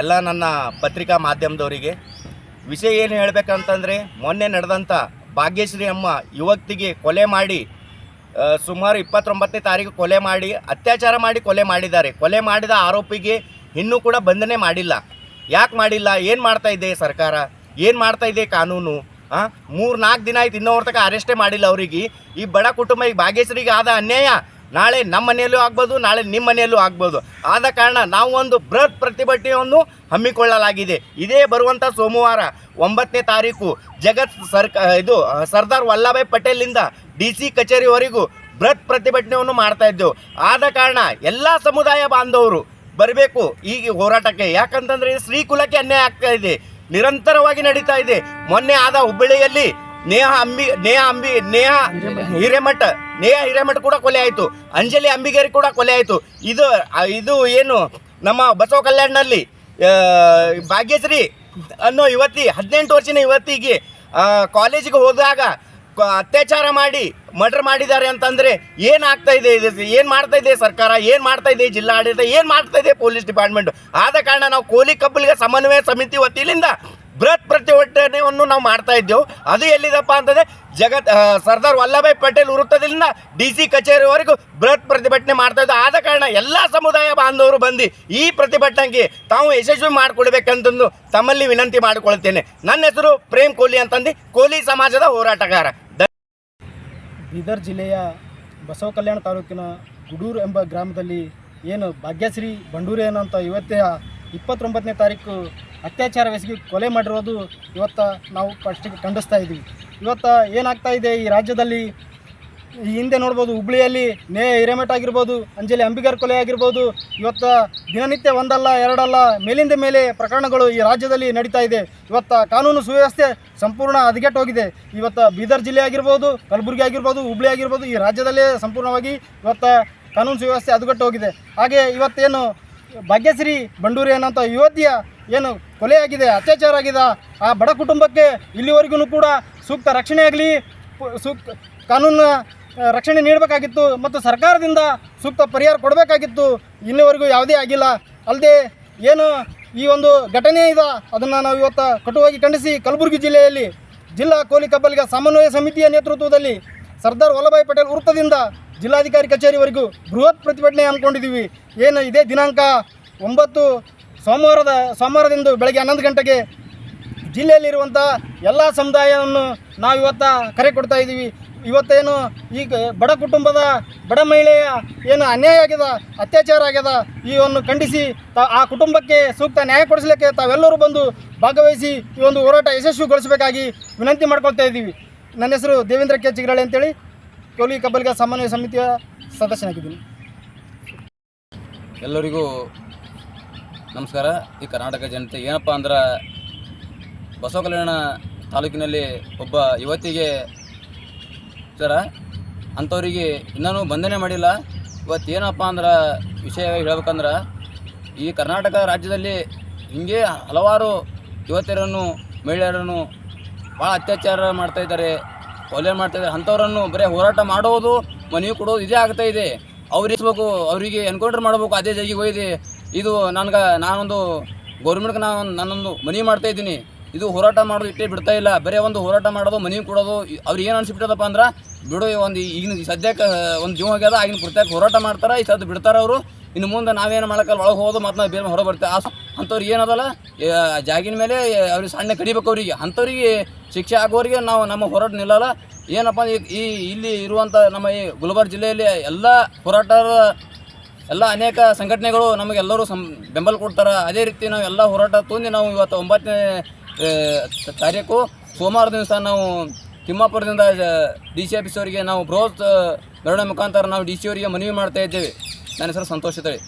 ಎಲ್ಲ ನನ್ನ ಪತ್ರಿಕಾ ಮಾಧ್ಯಮದವರಿಗೆ. ವಿಷಯ ಏನು ಹೇಳಬೇಕಂತಂದರೆ, ಮೊನ್ನೆ ನಡೆದಂಥ ಭಾಗ್ಯಶ್ರೀ ಅಮ್ಮ ಯುವತಿಗೆ ಕೊಲೆ ಮಾಡಿ ಸುಮಾರು ಇಪ್ಪತ್ತೊಂಬತ್ತನೇ ತಾರೀಕು ಕೊಲೆ ಮಾಡಿ, ಅತ್ಯಾಚಾರ ಮಾಡಿ ಕೊಲೆ ಮಾಡಿದ್ದಾರೆ. ಕೊಲೆ ಮಾಡಿದ ಆರೋಪಿಗೆ ಇನ್ನೂ ಕೂಡ ಬಂಧನೆ ಮಾಡಿಲ್ಲ. ಯಾಕೆ ಮಾಡಿಲ್ಲ? ಏನು ಮಾಡ್ತಾ ಇದೆ ಸರ್ಕಾರ? ಏನು ಮಾಡ್ತಾ ಇದೆ ಕಾನೂನು? ಹಾಂ ಮೂರು ನಾಲ್ಕು ದಿನ ಆಯ್ತು ಇನ್ನೂ ತನಕ ಅರೆಸ್ಟೇ ಮಾಡಿಲ್ಲ ಅವರಿಗೆ. ಈ ಬಡ ಕುಟುಂಬ, ಈ ಭಾಗ್ಯಶ್ರೀಗೆ ಆದ ಅನ್ಯಾಯ ನಾಳೆ ನಮ್ಮ ಮನೆಯಲ್ಲೂ ಆಗ್ಬೋದು, ನಾಳೆ ನಿಮ್ಮ ಮನೆಯಲ್ಲೂ ಆಗ್ಬೋದು. ಆದ ಕಾರಣ ನಾವು ಒಂದು ಬೃಹತ್ ಪ್ರತಿಭಟನೆಯನ್ನು ಹಮ್ಮಿಕೊಳ್ಳಲಾಗಿದೆ. ಇದೇ ಬರುವಂಥ ಸೋಮವಾರ ಒಂಬತ್ತನೇ ತಾರೀಕು ಜಗತ್ ಸರ್ಕ, ಇದು ಸರ್ದಾರ್ ವಲ್ಲಭಾಯ್ ಪಟೇಲಿಂದ ಡಿ ಸಿ ಕಚೇರಿವರೆಗೂ ಬೃಹತ್ ಪ್ರತಿಭಟನೆಯನ್ನು ಮಾಡ್ತಾ ಇದ್ದೆವು. ಆದ ಕಾರಣ ಎಲ್ಲ ಸಮುದಾಯ ಬಾಂಧವರು ಬರಬೇಕು ಈಗ ಹೋರಾಟಕ್ಕೆ. ಯಾಕಂತಂದರೆ ಇದು ಶ್ರೀಕುಲಕ್ಕೆ ಅನ್ಯಾಯ ಆಗ್ತಾ ಇದೆ. ನಿರಂತರವಾಗಿ ನಡೀತಾ ಇದೆ. ಮೊನ್ನೆ ಆದ ಹುಬ್ಬಳ್ಳಿಯಲ್ಲಿ ನೇಹ ಅಂಬಿ ನೇಹ ಅಂಬಿ, ನೇಹ ಹಿರೇಮಠ ನೇಹ ಹಿರೇಮಠ ಕೂಡ ಕೊಲೆ ಆಯಿತು. ಅಂಜಲಿ ಅಂಬಿಗೇರಿ ಕೂಡ ಕೊಲೆ ಆಯಿತು. ಇದು ಇದು ಏನು, ನಮ್ಮ ಬಸವ ಕಲ್ಯಾಣ್ನಲ್ಲಿ ಭಾಗ್ಯಶ್ರೀ ಅನ್ನೋ ಯುವತಿ, ಹದಿನೆಂಟು ವರ್ಷದ ಯುವತಿಗೆ ಕಾಲೇಜಿಗೆ ಹೋದಾಗ ಅತ್ಯಾಚಾರ ಮಾಡಿ, ಮರ್ಡರ್ ಮಾಡಿದ್ದಾರೆ ಅಂತಂದ್ರೆ ಏನು ಆಗ್ತಾ ಇದೆ? ಇದು ಏನು ಮಾಡ್ತಾ ಇದೆ ಸರ್ಕಾರ? ಏನು ಮಾಡ್ತಾ ಇದೆ ಜಿಲ್ಲಾಡಳಿತ? ಏನು ಮಾಡ್ತಾ ಇದೆ ಪೊಲೀಸ್ ಡಿಪಾರ್ಟ್ಮೆಂಟ್? ಆದ ಕಾರಣ ನಾವು ಕೋಲಿ ಕಬ್ಬಲಿಗ ಸಮನ್ವಯ ಸಮಿತಿ ವತಿಯಿಂದ ಬೃಹತ್ ಪ್ರತಿಭಟನೆಯನ್ನು ನಾವು ಮಾಡ್ತಾ ಇದ್ದೆವು. ಅದು ಎಲ್ಲಿದಪ್ಪ ಅಂತಂದರೆ ಜಗತ್ ಸರ್ದಾರ್ ವಲ್ಲಭಾಯ್ ಪಟೇಲ್ ವೃತ್ತದಿಂದ ಡಿ ಸಿ ಕಚೇರಿವರೆಗೂ ಬೃಹತ್ ಪ್ರತಿಭಟನೆ ಮಾಡ್ತಾ ಆದ ಕಾರಣ ಎಲ್ಲ ಸಮುದಾಯ ಬಾಂಧವರು ಬಂದು ಈ ಪ್ರತಿಭಟನೆಗೆ ತಾವು ಯಶಸ್ವಿ ಮಾಡಿಕೊಡ್ಬೇಕಂತಂದು ತಮ್ಮಲ್ಲಿ ವಿನಂತಿ ಮಾಡಿಕೊಳ್ತೇನೆ. ನನ್ನ ಹೆಸರು ಪ್ರೇಮ್ ಕೊಹ್ಲಿ ಅಂತಂದು ಕೋಲಿ ಸಮಾಜದ ಹೋರಾಟಗಾರ. ಬೀದರ್ ಜಿಲ್ಲೆಯ ಬಸವ ಕಲ್ಯಾಣ ತಾಲೂಕಿನ ಗುಡೂರು ಎಂಬ ಗ್ರಾಮದಲ್ಲಿ ಏನು ಭಾಗ್ಯಶ್ರೀ ಬಂಡೂರಿ ಅನ್ನೋಂಥ ಯುವತಿಯ ಇಪ್ಪತ್ತೊಂಬತ್ತನೇ ತಾರೀಕು ಅತ್ಯಾಚಾರವೆಸಗಿ ಕೊಲೆ ಮಾಡಿರೋದು ಇವತ್ತು ನಾವು ಫಸ್ಟಿಗೆ ಖಂಡಿಸ್ತಾ ಇದ್ದೀವಿ. ಇವತ್ತು ಏನಾಗ್ತಾ ಇದೆ ಈ ರಾಜ್ಯದಲ್ಲಿ? ಈ ಹಿಂದೆ ನೋಡ್ಬೋದು ಹುಬ್ಳಿಯಲ್ಲಿ ನೇ ಹಿರೇಮಠ ಆಗಿರ್ಬೋದು, ಅಂಜಲಿ ಅಂಬಿಗರ್ ಕೊಲೆ ಆಗಿರ್ಬೋದು, ಇವತ್ತು ದಿನನಿತ್ಯ ಒಂದಲ್ಲ, ಎರಡಲ್ಲ, ಮೇಲಿಂದ ಮೇಲೆ ಪ್ರಕರಣಗಳು ಈ ರಾಜ್ಯದಲ್ಲಿ ನಡೀತಾ ಇದೆ. ಇವತ್ತು ಕಾನೂನು ಸುವ್ಯವಸ್ಥೆ ಸಂಪೂರ್ಣ ಹದಗೆಟ್ಟೋಗಿದೆ. ಇವತ್ತು ಬೀದರ್ ಜಿಲ್ಲೆ ಆಗಿರ್ಬೋದು, ಕಲಬುರಗಿ ಆಗಿರ್ಬೋದು, ಹುಬ್ಳಿ ಆಗಿರ್ಬೋದು, ಈ ರಾಜ್ಯದಲ್ಲೇ ಸಂಪೂರ್ಣವಾಗಿ ಇವತ್ತು ಕಾನೂನು ಸುವ್ಯವಸ್ಥೆ ಹದಗೆಟ್ಟು ಹೋಗಿದೆ ಹಾಗೆ ಇವತ್ತೇನು ಭಾಗ್ಯಶ್ರೀ ಬಂಡೂರಿ ಅನ್ನೋಂಥ ಯುವತಿಯ ಏನು ಕೊಲೆಯಾಗಿದೆ, ಅತ್ಯಾಚಾರ ಆಗಿದೆ, ಆ ಬಡ ಕುಟುಂಬಕ್ಕೆ ಇಲ್ಲಿವರೆಗೂ ಕೂಡ ಸೂಕ್ತ ರಕ್ಷಣೆ ಆಗಲಿ ಸೂಕ್ತ ಕಾನೂನು ರಕ್ಷಣೆ ನೀಡಬೇಕಾಗಿತ್ತು ಮತ್ತು ಸರ್ಕಾರದಿಂದ ಸೂಕ್ತ ಪರಿಹಾರ ಕೊಡಬೇಕಾಗಿತ್ತು ಇಲ್ಲಿವರೆಗೂ ಯಾವುದೇ ಆಗಿಲ್ಲ. ಅಲ್ಲದೆ ಏನು ಈ ಒಂದು ಘಟನೆ ಇದೆ, ಅದನ್ನು ನಾವು ಇವತ್ತು ಕಟುವಾಗಿ ಖಂಡಿಸಿ ಕಲಬುರಗಿ ಜಿಲ್ಲೆಯಲ್ಲಿ ಜಿಲ್ಲಾ ಕೋಲಿ ಕಬ್ಬಲಿಗ ಸಮನ್ವಯ ಸಮಿತಿಯ ನೇತೃತ್ವದಲ್ಲಿ ಸರ್ದಾರ್ ವಲ್ಲಭಾಯ್ ಪಟೇಲ್ ವೃತ್ತದಿಂದ ಜಿಲ್ಲಾಧಿಕಾರಿ ಕಚೇರಿವರೆಗೂ ಬೃಹತ್ ಪ್ರತಿಭಟನೆ ಹಮ್ಮಿಕೊಂಡಿದ್ದೀವಿ. ಏನು ಇದೇ ದಿನಾಂಕ ಒಂಬತ್ತು ಸೋಮವಾರದ ಸೋಮವಾರದಿಂದ ಬೆಳಗ್ಗೆ ಹನ್ನೊಂದು ಗಂಟೆಗೆ ಜಿಲ್ಲೆಯಲ್ಲಿರುವಂಥ ಎಲ್ಲ ಸಮುದಾಯವನ್ನು ನಾವು ಇವತ್ತು ಕರೆ ಕೊಡ್ತಾ ಇದ್ದೀವಿ. ಇವತ್ತೇನು ಈ ಬಡ ಕುಟುಂಬದ ಬಡ ಮಹಿಳೆಯ ಏನು ಅನ್ಯಾಯ ಆಗ್ಯದ, ಅತ್ಯಾಚಾರ ಆಗ್ಯದ ಒಂದು ಖಂಡಿಸಿ ತ ಆ ಕುಟುಂಬಕ್ಕೆ ಸೂಕ್ತ ನ್ಯಾಯ ಕೊಡಿಸಲಿಕ್ಕೆ ತಾವೆಲ್ಲರೂ ಬಂದು ಭಾಗವಹಿಸಿ ಈ ಒಂದು ಹೋರಾಟ ಯಶಸ್ವಿಗೊಳಿಸಬೇಕಾಗಿ ವಿನಂತಿ ಮಾಡ್ಕೊಳ್ತಾ ಇದ್ದೀವಿ. ನನ್ನ ಹೆಸರು ದೇವೇಂದ್ರ ಕೆ ಜಿಗರಾಳೆ ಅಂತೇಳಿ ಕೋಲಿ ಕಬ್ಬಲಿಗ ಸಮನ್ವಯ ಸಮಿತಿಯ ಸದಸ್ಯನಾಗಿದ್ದೀನಿ. ಎಲ್ಲರಿಗೂ ನಮಸ್ಕಾರ. ಈ ಕರ್ನಾಟಕ ಜನತೆ ಏನಪ್ಪ ಅಂದ್ರೆ ಬಸವ ಕಲ್ಯಾಣ ತಾಲೂಕಿನಲ್ಲಿ ಒಬ್ಬ ಯುವತಿಗೆ ಸರ, ಅಂಥವರಿಗೆ ಇನ್ನೂ ಬಂಧನೆ ಮಾಡಿಲ್ಲ. ಇವತ್ತು ಏನಪ್ಪ ಅಂದ್ರೆ ವಿಷಯ ಹೇಳ್ಬೇಕಂದ್ರೆ ಈ ಕರ್ನಾಟಕ ರಾಜ್ಯದಲ್ಲಿ ಹಿಂಗೆ ಹಲವಾರು ಯುವತಿಯರನ್ನು, ಮಹಿಳೆಯರನ್ನು ಭಾಳ ಅತ್ಯಾಚಾರ ಮಾಡ್ತಾ ಇದ್ದಾರೆ, ಕೊಲೆ ಮಾಡ್ತಾ ಇದ್ದಾರೆ. ಅಂಥವ್ರನ್ನು ಬರೀ ಹೋರಾಟ ಮಾಡೋದು ಮನವಿ ಕೊಡೋದು ಇದೇ ಆಗ್ತಾ ಇದೆ. ಅವ್ರಿಸ್ಬೇಕು ಅವರಿಗೆ ಎನ್ಕೌಂಟರ್ ಮಾಡಬೇಕು, ಅದೇ ಜಾಗಿಗೆ ಹೋಯ್ದು ಇದು ನನಗೆ, ನಾನೊಂದು ಗೌರ್ಮೆಂಟ್ಗೆ ನಾನು ನಾನೊಂದು ಮನವಿ ಮಾಡ್ತಾ ಇದ್ದೀನಿ. ಇದು ಹೋರಾಟ ಮಾಡೋದು ಇಟ್ಟೇ ಬಿಡ್ತಾ ಇಲ್ಲ. ಬರೀ ಒಂದು ಹೋರಾಟ ಮಾಡೋದು, ಮನವಿ ಕೊಡೋದು, ಅವ್ರಿಗೆ ಏನು ಅನ್ಸಿಬಿಟ್ಟದಪ್ಪ ಅಂದ್ರೆ, ಬಿಡು ಒಂದು ಈಗಿನ ಸದ್ಯಕ್ಕೆ ಒಂದು ಜೀವ ಆಗ್ಯದ ಆಗಿನ ಪ್ರತ್ಯೇಕ ಹೋರಾಟ ಮಾಡ್ತಾರೆ, ಈ ಸದ್ದು ಬಿಡ್ತಾರೆ ಅವರು. ಇನ್ನು ಮುಂದೆ ನಾವೇನು ಮಾಡೋಕ್ಕಲ್ಲ, ಒಳಗೆ ಹೋಗೋದು ಮತ್ತು ನಾವು ಬೇರೆ ಹೊರಗೆ ಬರ್ತೇವೆ ಆ ಅಂಥವ್ರಿಗೆ ಏನದಲ್ಲ ಜಾಗಿನ ಮೇಲೆ, ಅವ್ರಿಗೆ ಸಣ್ಣ ಕಡಿಬೇಕು ಅವರಿಗೆ. ಅಂಥವ್ರಿಗೆ ಶಿಕ್ಷೆ ಆಗೋರಿಗೆ ನಾವು ನಮ್ಮ ಹೋರಾಟ ನಿಲ್ಲಲ್ಲ. ಏನಪ್ಪ ಈ ಇಲ್ಲಿ ಇರುವಂಥ ನಮ್ಮ ಈ ಗುಲ್ಬರ್ಗ ಜಿಲ್ಲೆಯಲ್ಲಿ ಎಲ್ಲ ಹೋರಾಟದ ಎಲ್ಲ ಅನೇಕ ಸಂಘಟನೆಗಳು ನಮಗೆಲ್ಲರೂ ಸಂ ಬೆಂಬಲ ಕೊಡ್ತಾರೆ. ಅದೇ ರೀತಿ ನಾವು ಎಲ್ಲ ಹೋರಾಟ ತುಂಬಿ ನಾವು ಇವತ್ತು ಒಂಬತ್ತನೇ ತಾರೀಕು ಸೋಮವಾರ ದಿವಸ ನಾವು ತಿಮ್ಮಾಪುರದಿಂದ ಡಿ ಸಿ ಆಫೀಸ್ ಅವರಿಗೆ ನಾವು ಬೃಹತ್ ಮೆರವಣಿಗೆ ಮುಖಾಂತರ ನಾವು ಡಿ ಸಿ ಅವರಿಗೆ ಮನವಿ ಮಾಡ್ತಾ ಇದ್ದೇವೆ. ನನ್ನ ಹೆಸರು ಸಂತೋಷ ತಳಿ